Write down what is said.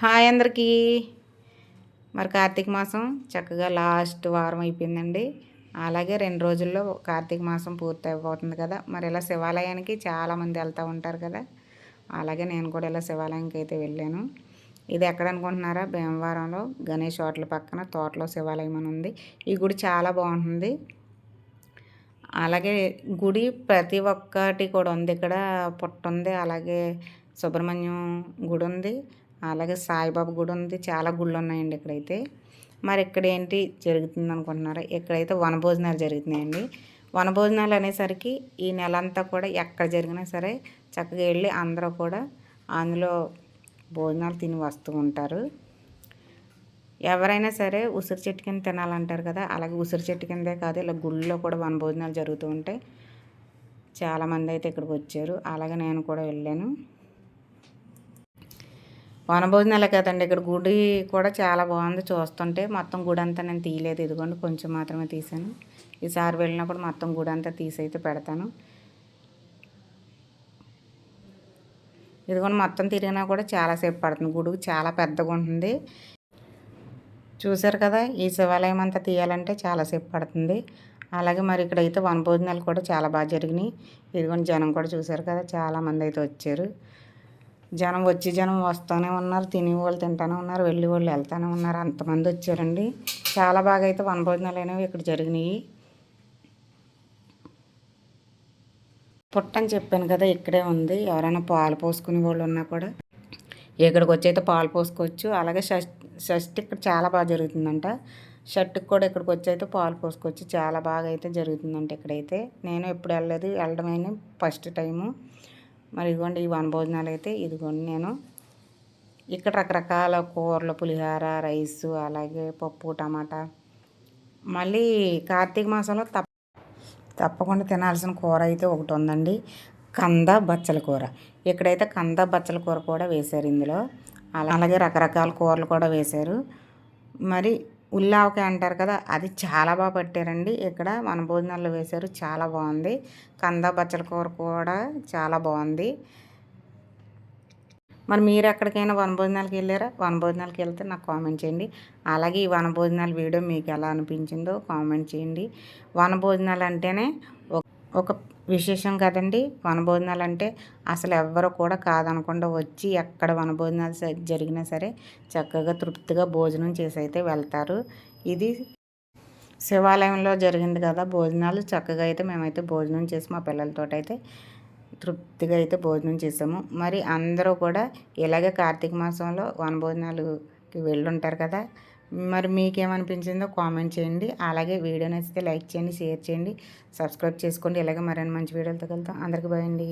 Hi అందరికీ. మరి కార్తీక మాసం చక్కగా లాస్ట్ వారం అయిపోయిందండి. అలాగే రెండు రోజుల్లో కార్తీక మాసం పూర్తి అయిపోతుంది కదా. మరి ఇలా శివాలయానికి చాలామంది వెళ్తూ ఉంటారు కదా. అలాగే నేను కూడా ఇలా శివాలయానికి అయితే వెళ్ళాను. ఇది ఎక్కడ అనుకుంటున్నారా? భీమవరంలో గణేష్ హోటల్ పక్కన తోటలో శివాలయం అని ఉంది. ఈ గుడి చాలా బాగుంటుంది. అలాగే గుడి ప్రతి ఒక్కటి కూడా ఉంది. ఇక్కడ పుట్ట ఉంది. అలాగే సుబ్రహ్మణ్యం గుడి ఉంది. అలాగే సాయిబాబా గుడి ఉంది. చాలా గుళ్ళు ఉన్నాయండి ఇక్కడైతే. మరి ఇక్కడ ఏంటి జరుగుతుంది అనుకుంటున్నారా? ఇక్కడైతే వనభోజనాలు జరుగుతున్నాయండి. వనభోజనాలు అనేసరికి ఈ నెల అంతా కూడా ఎక్కడ జరిగినా సరే చక్కగా వెళ్ళి అందరూ కూడా అందులో భోజనాలు తిని వస్తూ ఉంటారు. ఎవరైనా సరే ఉసిరి చెట్టు కింద తినాలంటారు కదా అలాగే ఉసిరి చెట్టు కిందే కాదు ఇలా గుళ్ళో కూడా వనభోజనాలు జరుగుతూ ఉంటాయి. చాలామంది అయితే ఇక్కడికి వచ్చారు. అలాగే నేను కూడా వెళ్ళాను. వనభోజనాలే కదండి. ఇక్కడ గుడి కూడా చాలా బాగుంది. చూస్తుంటే మొత్తం గుడి అంతా నేను తీయలేదు. ఇదిగోండి కొంచెం మాత్రమే తీసాను. ఈసారి వెళ్ళినప్పుడు మొత్తం గుడి అంతా తీసైతే పెడతాను. ఇదిగోండి మొత్తం తిరిగినా కూడా చాలాసేపు పడుతుంది. గుడి చాలా పెద్దగా ఉంటుంది. చూసారు కదా ఈ శివాలయం అంతా తీయాలంటే చాలాసేపు పడుతుంది. అలాగే మరి ఇక్కడైతే వనభోజనాలు కూడా చాలా బాగా జరిగినాయి. ఇదిగోండి జనం కూడా చూసారు కదా చాలామంది అయితే వచ్చారు. జనం వచ్చి జనం వస్తూనే ఉన్నారు తినే వాళ్ళు తింటూనే ఉన్నారు వెళ్ళి వాళ్ళు వెళ్తూనే ఉన్నారు. అంతమంది వచ్చారండి. చాలా బాగా అయితే వనభోజనాలు అనేవి ఇక్కడ జరిగినాయి. పుట్టని చెప్పాను కదా ఇక్కడే ఉంది. ఎవరైనా పాలు పోసుకునే వాళ్ళు ఉన్నా కూడా ఇక్కడికి వచ్చి అయితే పాలు పోసుకోవచ్చు. అలాగే షష్టి ఇక్కడ చాలా బాగా జరుగుతుందంట. షర్ట్కి కూడా ఇక్కడికి వచ్చి అయితే పాలు పోసుకోవచ్చు. చాలా బాగా అయితే జరుగుతుందంట ఇక్కడైతే. నేను ఎప్పుడు వెళ్ళలేదు. వెళ్ళడమైనా ఫస్ట్ టైము. మరి ఇదిగోండి ఈ వనభోజనాలు అయితే ఇదిగోండి నేను. ఇక్కడ రకరకాల కూరలు పులిహోర రైస్ అలాగే పప్పు టమాటా. మళ్ళీ కార్తీక మాసంలో తప్ప తప్పకుండా తినాల్సిన కూర అయితే ఒకటి ఉందండి. కంద బచ్చల కూర. ఇక్కడైతే కంద బచ్చల కూర కూడా వేశారు ఇందులో. అలాగే రకరకాల కూరలు కూడా వేశారు. మరి ఉల్లావకాయ అంటారు కదా అది చాలా బాగా పట్టారండి. ఇక్కడ మన భోజనాల్లో వేశారు చాలా బాగుంది. కంద బచ్చల కూర కూడా చాలా బాగుంది. మరి మీరు ఎక్కడికైనా వనభోజనాలకు వెళ్ళారా? వనభోజనాలకు వెళ్తే నాకు కామెంట్ చేయండి. అలాగే ఈ వనభోజనాల వీడియో మీకు ఎలా అనిపించిందో కామెంట్ చేయండి. వనభోజనాలు అంటేనే ఒక విశేషం కదండి. వనభోజనాలు అంటే అసలు ఎవ్వరు కూడా కాదనకుండా వచ్చి ఎక్కడ వనభోజనాలు జరిగినా సరే చక్కగా తృప్తిగా భోజనం చేసి అయితే వెళ్తారు. ఇది శివాలయంలో జరిగింది కదా భోజనాలు చక్కగా అయితే మేమైతే భోజనం చేసి మా పిల్లలతో అయితే తృప్తిగా అయితే భోజనం చేసాము. మరి అందరూ కూడా ఇలాగే కార్తీక మాసంలో వనభోజనాలుకి వెళ్ళుంటారు కదా మరి మీకేమనిపించిందో కామెంట్ చేయండి. అలాగే వీడియో నచ్చితే లైక్ చేయండి షేర్ చేయండి సబ్స్క్రైబ్ చేసుకోండి. ఇలాగే మరిన్ని మంచి వీడియోలతో కలుగుతాం అందరికీ బాయ్ అండి.